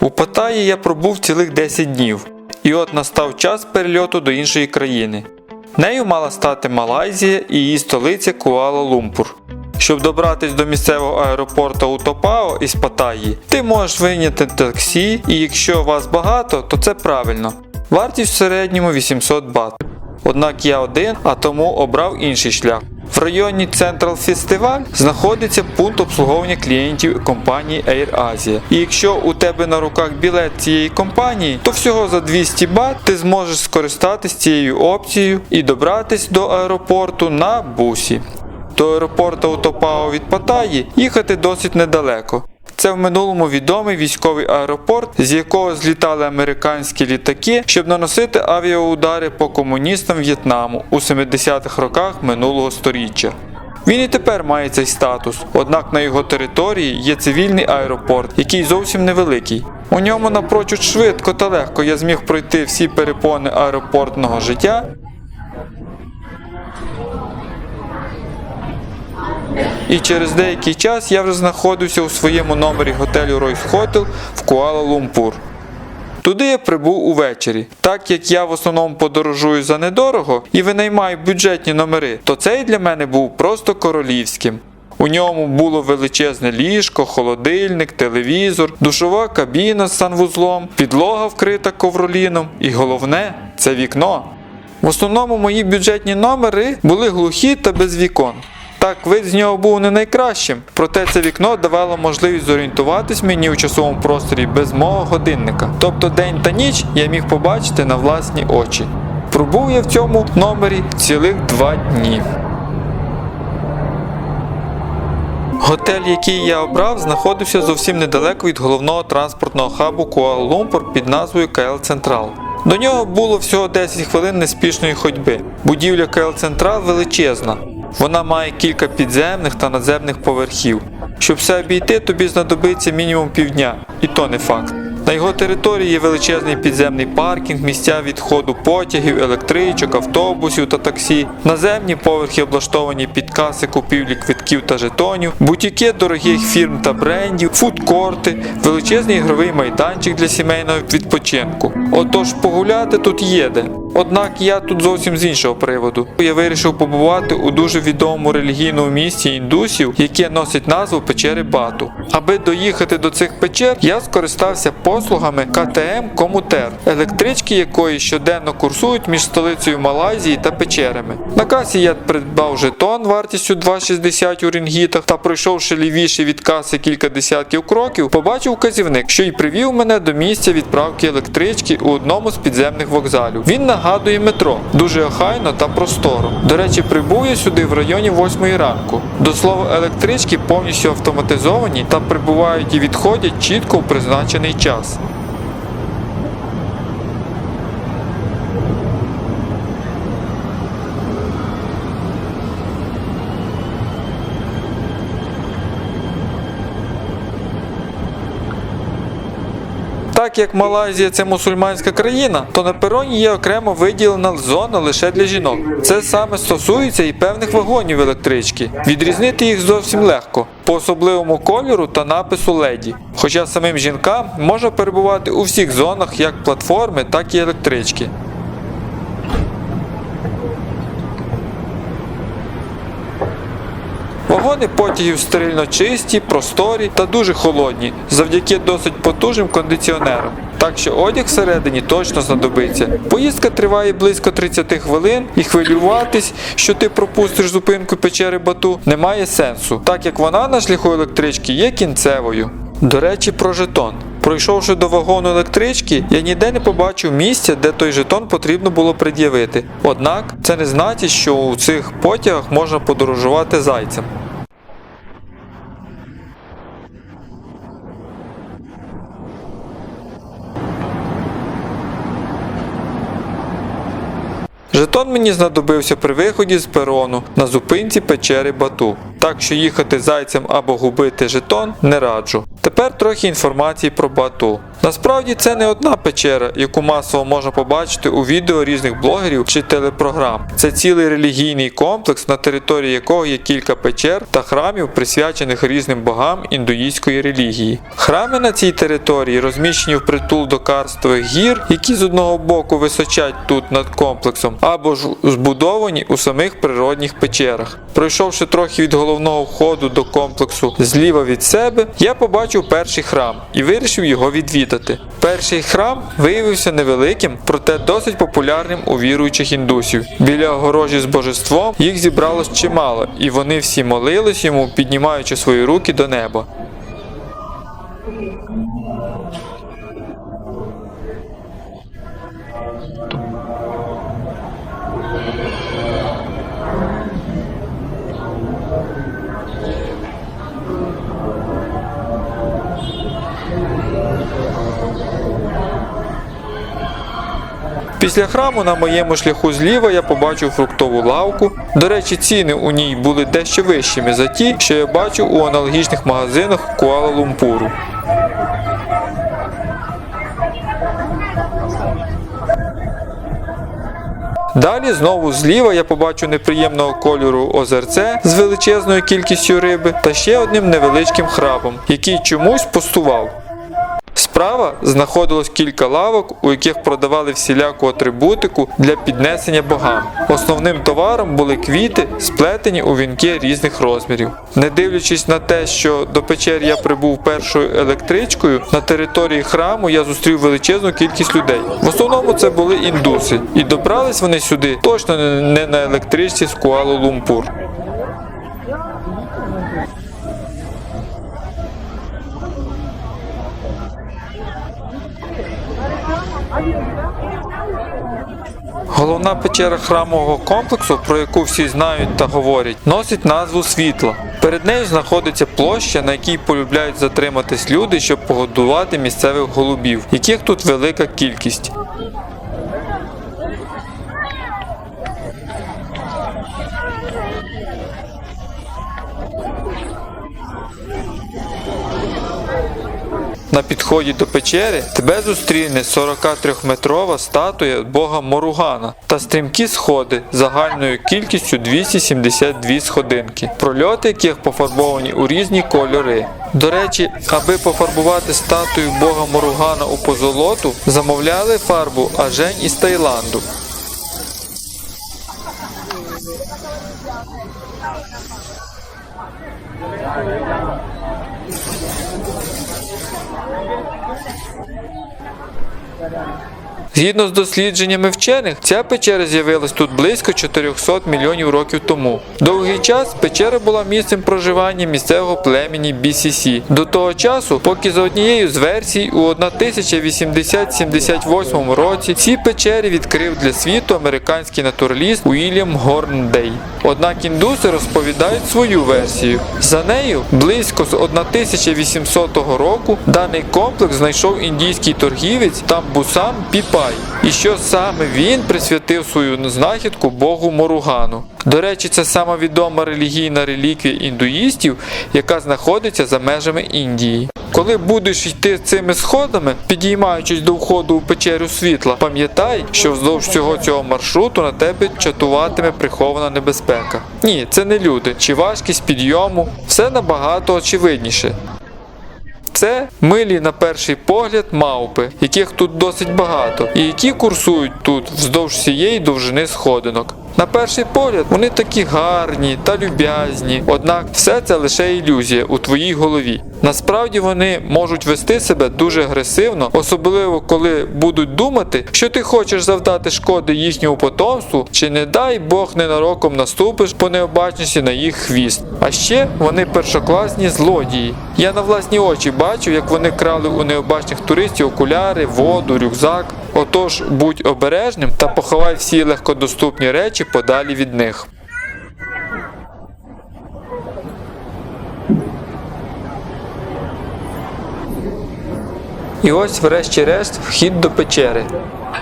У Паттайі я пробув цілих 10 днів, і от настав час перельоту до іншої країни. Нею мала стати Малайзія і її столиця Куала-Лумпур. Щоб добратись до місцевого аеропорту Утопао із Паттайі, ти можеш вийняти таксі, і якщо вас багато, то це правильно. Вартість в середньому 800 бат. Однак я один, а тому обрав інший шлях. В районі Central Festival знаходиться пункт обслуговування клієнтів компанії AirAsia. І якщо у тебе на руках білет цієї компанії, то всього за 200 бат ти зможеш скористатись цією опцією і добратись до аеропорту на бусі. До аеропорту Утопао від Паттайї їхати досить недалеко. Це в минулому відомий військовий аеропорт, з якого злітали американські літаки, щоб наносити авіаудари по комуністам В'єтнаму у 70-х роках минулого століття. Він і тепер має цей статус, однак на його території є цивільний аеропорт, який зовсім невеликий. У ньому напрочуд швидко та легко я зміг пройти всі перепони аеропортного життя І через деякий час я вже знаходився у своєму номері готелю Royce Hotel в Куала-Лумпур. Туди я прибув увечері. Так як я в основному подорожую за недорого і винаймаю бюджетні номери, то цей для мене був просто королівським. У ньому було величезне ліжко, холодильник, телевізор, душова кабіна з санвузлом, підлога вкрита ковроліном і головне це вікно. В основному мої бюджетні номери були глухі та без вікон. Так, вид з нього був не найкращим, проте це вікно давало можливість зорієнтуватись мені у часовому просторі без мого годинника. Тобто день та ніч я міг побачити на власні очі. Пробув я в цьому номері цілих два дні. Готель, який я обрав, знаходився зовсім недалеко від головного транспортного хабу Куала-Лумпур під назвою КЛ Централ. До нього було всього 10 хвилин неспішної ходьби. Будівля КЛ Централ величезна. Вона має кілька підземних та надземних поверхів. Щоб все обійти, тобі знадобиться мінімум півдня, і то не факт. На його території є величезний підземний паркінг, місця відходу потягів, електричок, автобусів та таксі. Наземні поверхи облаштовані під каси купівлі квитків та жетонів, бутіки дорогих фірм та брендів, фудкорти, величезний ігровий майданчик для сімейного відпочинку. Отож погуляти тут є де. Однак я тут зовсім з іншого приводу. Я вирішив побувати у дуже відомому релігійному місті індусів, яке носить назву печери Бату. Аби доїхати до цих печер, я скористався послугами КТМ Комутер, електрички якої щоденно курсують між столицею Малайзії та печерами. На касі я придбав жетон вартістю 2,60 у рінгітах та пройшовши лівіше від каси кілька десятків кроків, побачив вказівник, що й привів мене до місця відправки електрички у одному з підземних вокзалів. Він нагадує метро, дуже охайно та просторо. До речі, прибув я сюди в районі 8 ранку. До слова, електрички повністю автоматизовані та прибувають і відходять чітко у призначений час. Так як Малайзія це мусульманська країна, то на пероні є окремо виділена зона лише для жінок. Це саме стосується і певних вагонів електрички. Відрізнити їх зовсім легко по особливому кольору та напису леді. Хоча самим жінкам можна перебувати у всіх зонах як платформи, так і електрички. Вагони потягів стерильно чисті, просторі та дуже холодні, завдяки досить потужним кондиціонерам. Так що одяг всередині точно знадобиться. Поїздка триває близько 30 хвилин і хвилюватись, що ти пропустиш зупинку печери Бату, немає сенсу, так як вона на шляху електрички є кінцевою. До речі, про жетон. Пройшовши до вагону електрички, я ніде не побачив місця, де той жетон потрібно було пред'явити. Однак це не значить, що у цих потягах можна подорожувати зайцем. Жетон мені знадобився при виході з перону на зупинці печери Бату. Так що їхати зайцем або губити жетон не раджу. Тепер трохи інформації про Бату. Насправді це не одна печера, яку масово можна побачити у відео різних блогерів чи телепрограм. Це цілий релігійний комплекс, на території якого є кілька печер та храмів, присвячених різним богам індуїзької релігії. Храми на цій території розміщені впритул до карстових гір, які з одного боку височать тут над комплексом, або ж збудовані у самих природних печерах. Пройшовши трохи від головного входу до комплексу зліва від себе, я побачив перший храм і вирішив його відвідати. Перший храм виявився невеликим, проте досить популярним у віруючих індусів. Біля огорожі з божеством їх зібралось чимало, і вони всі молились йому, піднімаючи свої руки до неба. Після храму на моєму шляху зліва я побачив фруктову лавку. До речі, ціни у ній були дещо вищими за ті, що я бачив у аналогічних магазинах Куала-Лумпуру. Далі знову зліва я побачу неприємного кольору озерце з величезною кількістю риби та ще одним невеличким храбом, який чомусь пустував. Справа знаходилось кілька лавок, у яких продавали всіляку атрибутику для піднесення богам. Основним товаром були квіти, сплетені у вінки різних розмірів. Не дивлячись на те, що до печер я прибув першою електричкою, на території храму я зустрів величезну кількість людей. В основному це були індуси, і добрались вони сюди точно не на електричці з Куалу-Лумпур. Головна печера храмового комплексу, про яку всі знають та говорять, носить назву світла. Перед нею знаходиться площа, на якій полюбляють затриматись люди, щоб погодувати місцевих голубів, яких тут велика кількість. На підході до печери тебе зустріне 43-метрова статуя бога Моругана та стрімкі сходи загальною кількістю 272 сходинки, прольоти яких пофарбовані у різні кольори. До речі, аби пофарбувати статую бога Моругана у позолоту, замовляли фарбу ажень із Таїланду. Thank you. Згідно з дослідженнями вчених, ця печера з'явилась тут близько 400 мільйонів років тому. Довгий час печера була місцем проживання місцевого племені BCC. До того часу, поки за однією з версій у 1080-78 році ці печери відкрив для світу американський натураліст Уільям Горндей. Однак індуси розповідають свою версію. За нею, близько з 1800 року, даний комплекс знайшов індійський торгівець Тамбусан Піпай, і що саме він присвятив свою знахідку богу Моругану. До речі, це сама відома релігійна реліквія індуїстів, яка знаходиться за межами Індії. Коли будеш йти цими сходами, підіймаючись до входу у печерю світла, пам'ятай, що вздовж всього цього маршруту на тебе чатуватиме прихована небезпека. Ні, це не люди, чи важкість підйому, все набагато очевидніше. Це милі на перший погляд мавпи, яких тут досить багато, і які курсують тут вздовж всієї довжини сходинок. На перший погляд вони такі гарні та люб'язні, однак все це лише ілюзія у твоїй голові. Насправді вони можуть вести себе дуже агресивно, особливо коли будуть думати, що ти хочеш завдати шкоди їхньому потомству, чи не дай Бог ненароком наступиш по необачності на їх хвіст. А ще вони першокласні злодії. Я на власні очі бачу, як вони крали у необачних туристів окуляри, воду, рюкзак. Отож, будь обережним та поховай всі легкодоступні речі подалі від них. І ось, врешті-решт, вхід до печери.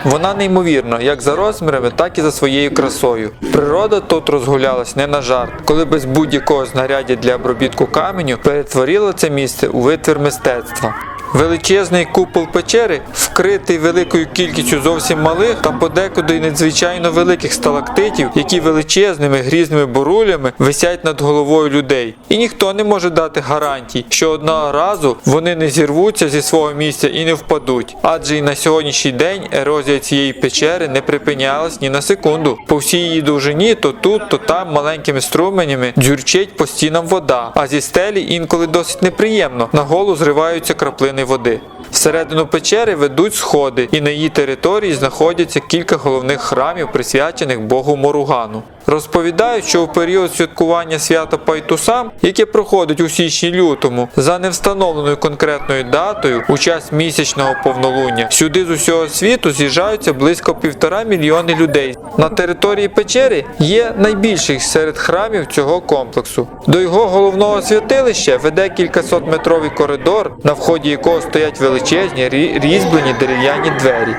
Вона неймовірна, як за розмірами, так і за своєю красою. Природа тут розгулялась не на жарт, коли без будь-якого знаряддя для обробітку каменю перетворила це місце у витвір мистецтва. Величезний купол печери вкритий великою кількістю зовсім малих та подекуди й надзвичайно великих сталактитів, які величезними грізними борулями висять над головою людей. І ніхто не може дати гарантій, що одного разу вони не зірвуться зі свого місця і не впадуть. Адже і на сьогоднішній день ерозія цієї печери не припинялась ні на секунду. По всій її довжині то тут, то там маленькими струменями дзюрчить по стінам вода, а зі стелі інколи досить неприємно. На голову зриваються краплини води. Всередину печери ведуть сходи, і на її території знаходяться кілька головних храмів, присвячених Богу Моругану. Розповідають, що у період святкування свята Пайтусам, яке проходить у січні лютому, за невстановленою конкретною датою, у час місячного повнолуння, сюди з усього світу з'їжджаються близько півтора мільйони людей. На території печери є найбільший серед храмів цього комплексу. До його головного святилища веде кількасотметровий коридор, на вході якого стоять величезні рі- різьблені дерев'яні двері.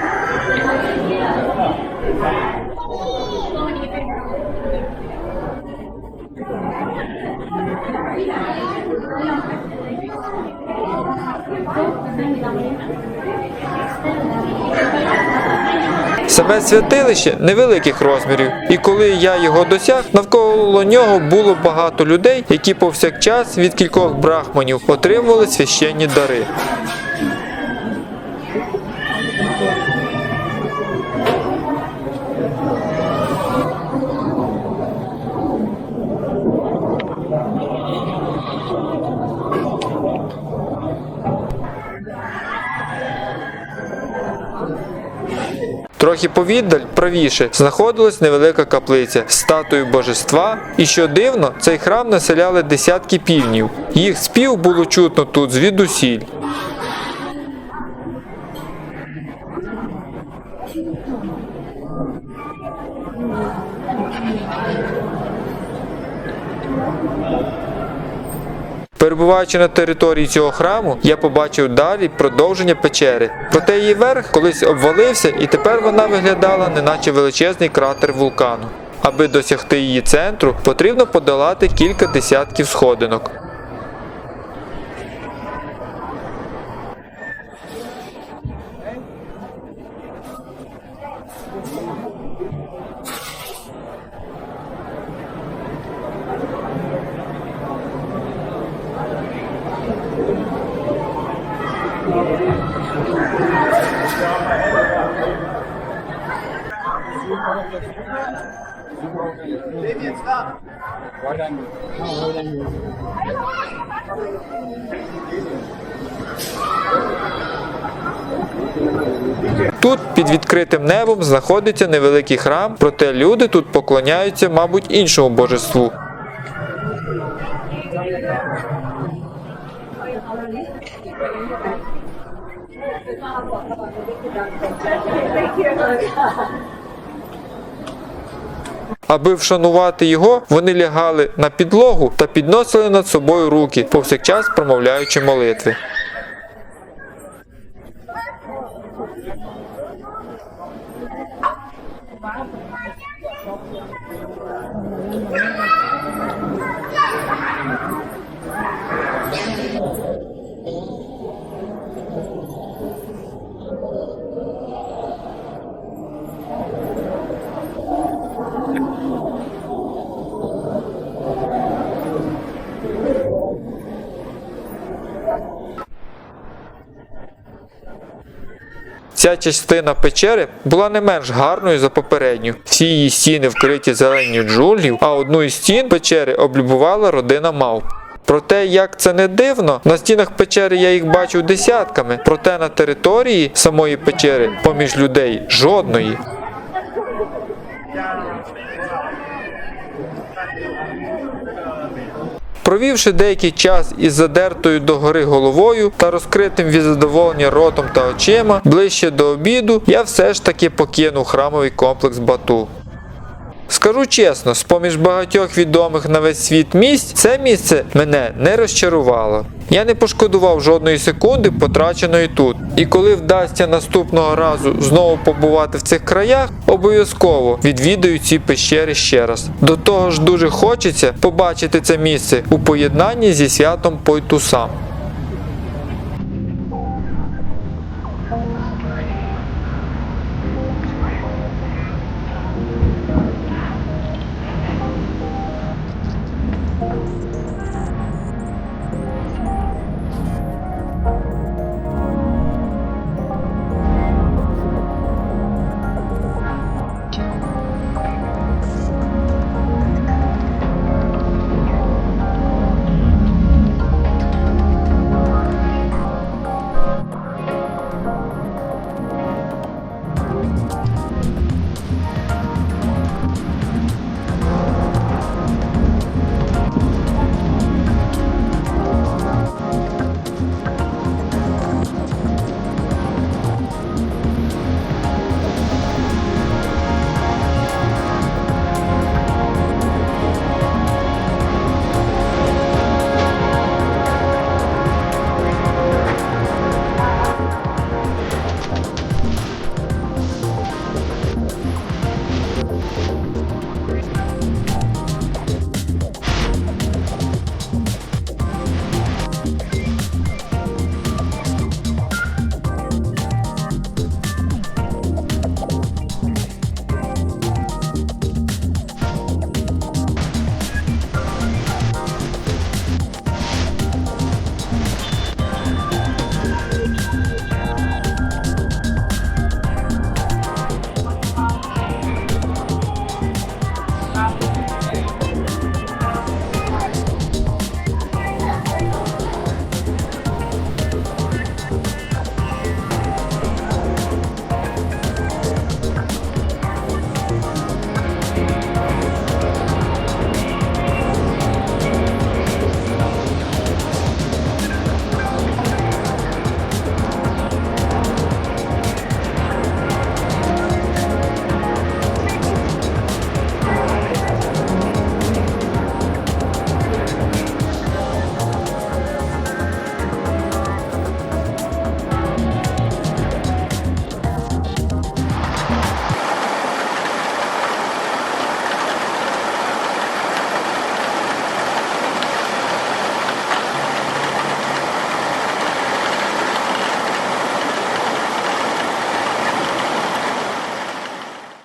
Саме святилище невеликих розмірів, і коли я його досяг, навколо нього було багато людей, які повсякчас від кількох брахманів отримували священні дари. Трохи повіддаль, правіше, знаходилась невелика каплиця з статуєю божества, і що дивно, цей храм населяли десятки півнів. Їх спів було чутно тут звідусіль. Перебуваючи на території цього храму, я побачив далі продовження печери. Проте її верх колись обвалився, і тепер вона виглядала неначе величезний кратер вулкану. Аби досягти її центру, потрібно подолати кілька десятків сходинок. Тут під відкритим небом знаходиться невеликий храм, проте люди тут поклоняються, мабуть, іншому божеству. Аби вшанувати його, вони лягали на підлогу та підносили над собою руки, повсякчас промовляючи молитви. Ця частина печери була не менш гарною за попередню. Всі її стіни вкриті зеленню джунглів, а одну із стін печери облюбувала родина мавп. Проте, як це не дивно, на стінах печери я їх бачив десятками, проте на території самої печери поміж людей жодної. Провівши деякий час із задертою догори головою та розкритим від задоволення ротом та очима, ближче до обіду я все ж таки покинув храмовий комплекс Бату. Скажу чесно, з-поміж багатьох відомих на весь світ місць, це місце мене не розчарувало. Я не пошкодував жодної секунди, потраченої тут. І коли вдасться наступного разу знову побувати в цих краях, обов'язково відвідаю ці пещери ще раз. До того ж дуже хочеться побачити це місце у поєднанні зі святом Пойтусам.